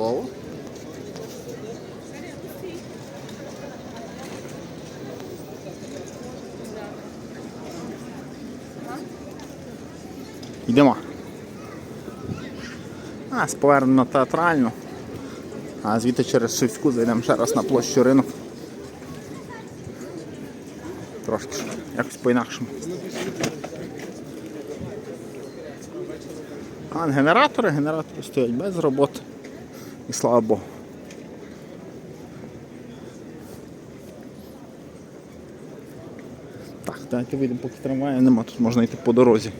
чудово. Йдемо. А, повернемо театральну. А звідти через Шевську зайдемо ще раз на площу ринок. Трошки якось по-інакшому. А генератори, генератори стоять без роботи. І слава Богу. Так, давайте вийдемо, поки трамваю нема, тут можна йти по дорозі.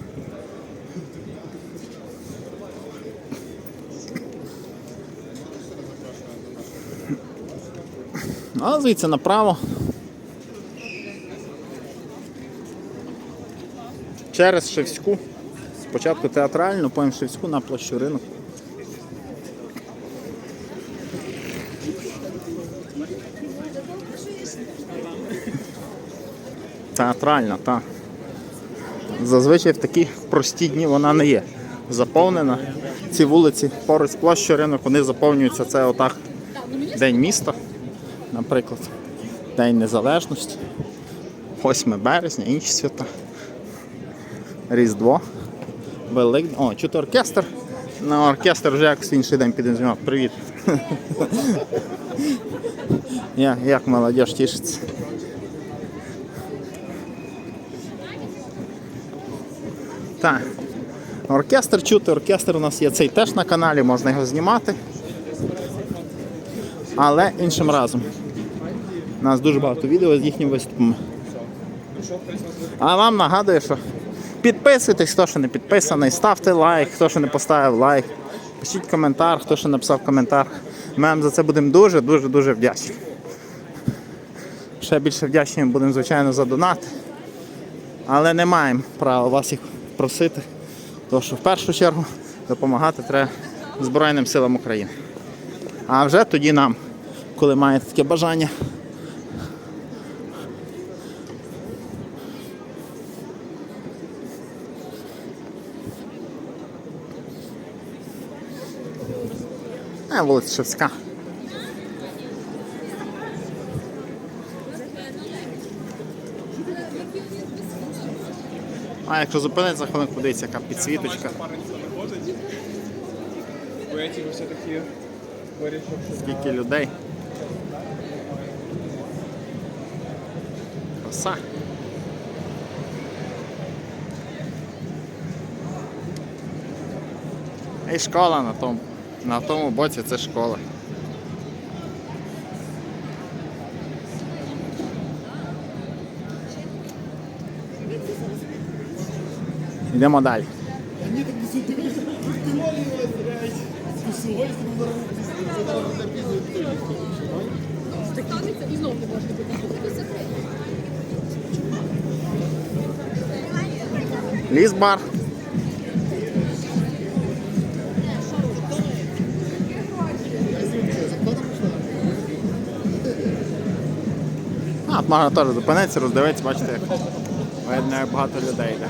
А звідси направо. Через Шевську. Спочатку театральну, потім Шевську на площу ринок. Театральна, так. Зазвичай в такі прості дні вона не є заповнена. Ці вулиці поруч з ринок, вони заповнюються це отак. День міста, наприклад, День Незалежності, 8 березня, інші свята. Різдво. Великдень. О, чути оркестр. На оркестр вже якось інший день підемо. Привіт. Як, як молодіж тішиться. Так. Оркестр чути, оркестр у нас є цей теж на каналі, можна його знімати. Але іншим разом. У нас дуже багато відео з їхніми виступами. А вам нагадую, що підписуйтесь, хто ще не підписаний, ставте лайк, хто ще не поставив лайк. Пишіть коментар, хто ще написав коментар. Ми вам за це будемо дуже-дуже дуже вдячні. Ще більше вдячні будемо, звичайно, за донати. Але не маємо права вас їх просити. Тому що в першу чергу допомагати треба Збройним силам України. А вже тоді нам, коли маєте таке бажання, Вулиця Шевська. А якщо зупиниться, хвилин подивіться, яка підсвіточка, скільки людей. Краса. І школа на тому. На тому боці це школа. Йдемо далі. І знову. Лісбар. Можна теж зупинитися, роздивитися, бачите, як багато людей йде.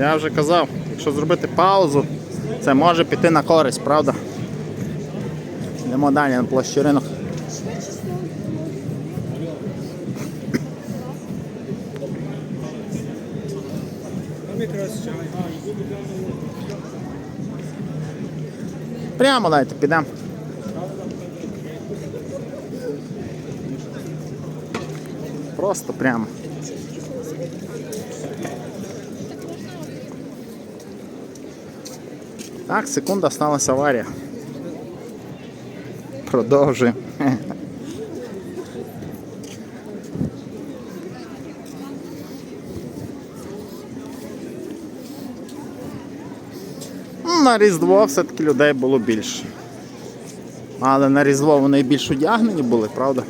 Я вже казав, якщо зробити паузу, це може піти на користь, правда? Йдемо далі на площу ринок. Прямо дайте, підемо. Просто прямо. Так, секунда сталася аварія. Продовжуємо. Ну, На Різдво все-таки людей було більше. Але на Різдво вони більш одягнені були, правда?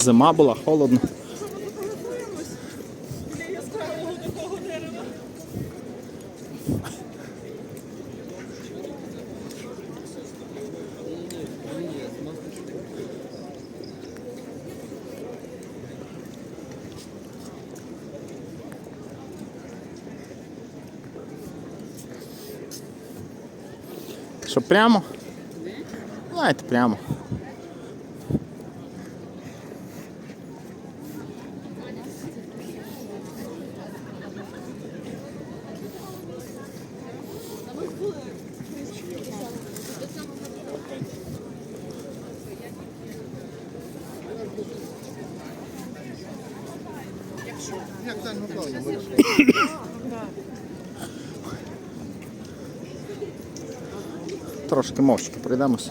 Зима була, холодно. Що прямо? Давайте прямо. Трошки мовчки пройдемося.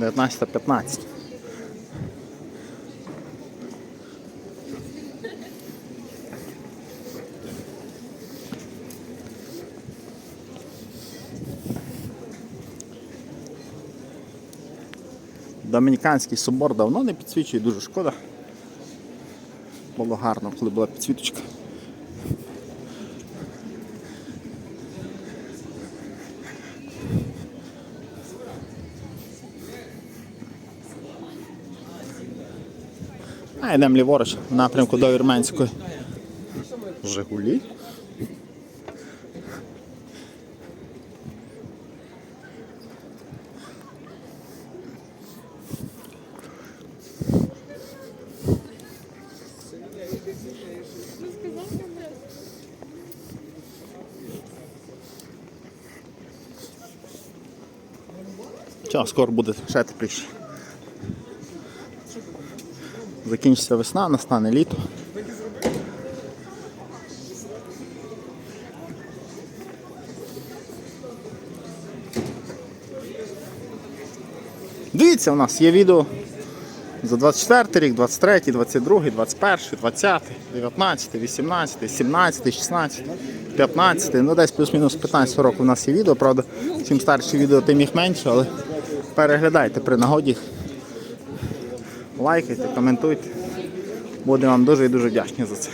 Дев'ятнадцята п'ятнадцять. Домініканський собор давно не підсвічує, дуже шкода. Було гарно, коли була підсвіточка. А йдемо ліворуч в напрямку до Вірменської. Жигулі. Чого, скоро буде ще тепліше. Закінчиться весна, настане літо. Дивіться, у нас є відео за 24 рік, 23, 22, 21, 20, 19, 18, 17, 16, 15, ну десь плюс-мінус 15 років у нас є відео, правда, чим старші відео, тим їх менше, але переглядайте при нагоді. Лайкайте, коментуйте. Будемо вам дуже і дуже вдячні за це.